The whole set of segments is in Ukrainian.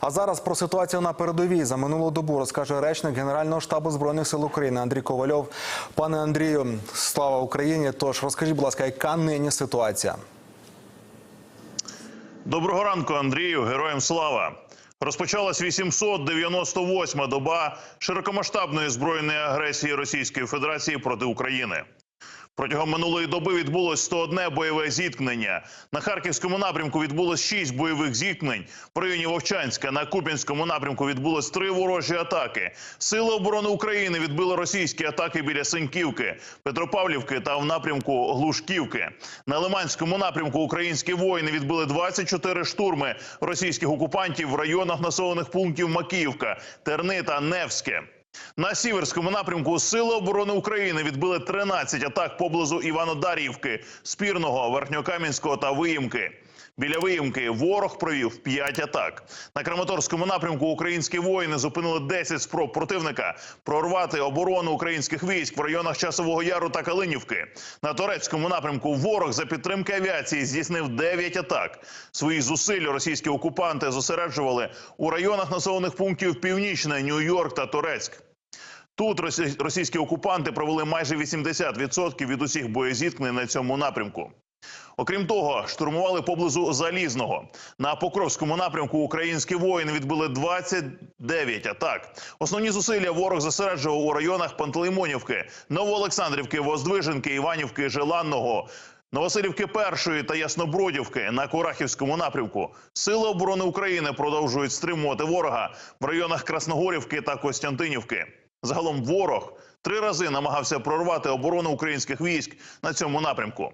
А зараз про ситуацію на передовій за минулу добу розкаже речник Генерального штабу збройних сил України Андрій Ковальов. Пане Андрію, слава Україні! Тож розкажіть, будь ласка, яка нині ситуація? Доброго ранку, Андрію. Героям слава. Розпочалась 898-ма доба широкомасштабної збройної агресії Російської Федерації проти України. Протягом минулої доби відбулось 101 бойове зіткнення. На харківському напрямку відбулось 6 бойових зіткнень. В районі Вовчанська на Куп'янському напрямку відбулось 3 ворожі атаки. Сили оборони України відбили російські атаки біля Сеньківки, Петропавлівки та в напрямку Глушківки. На Лиманському напрямку українські воїни відбили 24 штурми російських окупантів в районах населених пунктів Макіївка, Терни та Невське. На сіверському напрямку Сили оборони України відбили 13 атак поблизу Іванодарівки, Спірного, Верхньокам'янського та Виїмки. Біля Виїмки ворог провів 5 атак. На Краматорському напрямку українські воїни зупинили 10 спроб противника прорвати оборону українських військ в районах Часового Яру та Калинівки. На Торецькому напрямку ворог за підтримки авіації здійснив 9 атак. Свої зусилля російські окупанти зосереджували у районах населених пунктів Північне, Нью-Йорк та Торецьк. Тут росі- російські окупанти провели майже 80% від усіх боєзіткнень на цьому напрямку. Окрім того, штурмували поблизу Залізного. На Покровському напрямку українські воїни відбили 29 атак. Основні зусилля ворог зосереджував у районах Пантелеймонівки, Новоолександрівки, Воздвиженки, Іванівки, Желанного. Новоселівки першої та Яснобродівки на Курахівському напрямку Сили оборони України продовжують стримувати ворога в районах Красногорівки та Костянтинівки. Загалом ворог три рази намагався прорвати оборону українських військ на цьому напрямку.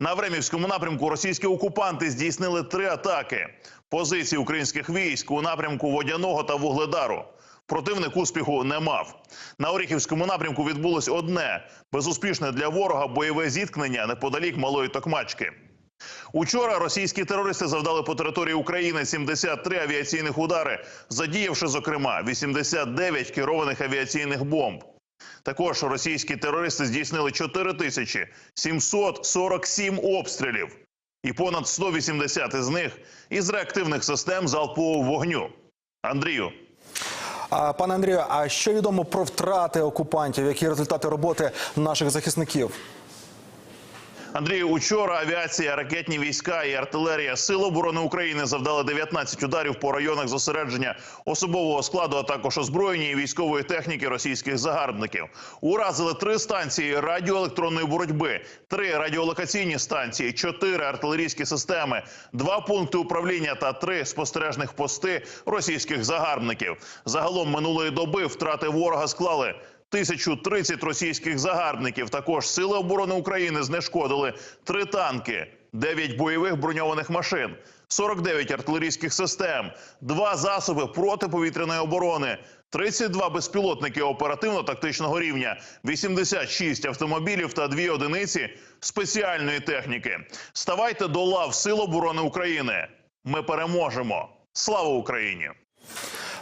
На Времівському напрямку російські окупанти здійснили три атаки. Позиції українських військ у напрямку Водяного та Вугледару. Противник успіху не мав. На Оріхівському напрямку відбулось одне безуспішне для ворога бойове зіткнення неподалік малої Токмачки. Учора російські терористи завдали по території України 73 авіаційних удари, задіявши зокрема 89 керованих авіаційних бомб. Також російські терористи здійснили 4747 обстрілів, і понад 180 із них із реактивних систем залпового вогню. Андрію, пане Андрію, а що відомо про втрати окупантів? Які результати роботи наших захисників? Андрію, учора авіація, ракетні війська і артилерія Сил оборони України завдали 19 ударів по районах зосередження особового складу, а також озброєння і військової техніки російських загарбників. Уразили три станції радіоелектронної боротьби, три радіолокаційні станції, чотири артилерійські системи, два пункти управління та три спостережних пости російських загарбників. Загалом минулої доби втрати ворога склали 1030 російських загарбників. Також сили оборони України знешкодили три танки, 9 бойових броньованих машин, 49 артилерійських систем, два засоби протиповітряної оборони. 32 безпілотники оперативно-тактичного рівня, 86 автомобілів та дві одиниці спеціальної техніки. Ставайте до лав Сил оборони України. Ми переможемо. Слава Україні!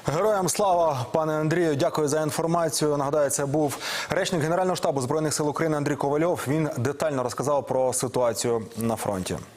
Героям слава, пане Андрію. Дякую за інформацію. Нагадаю, це був речник Генерального штабу збройних сил України Андрій Ковальов. Він детально розказав про ситуацію на фронті.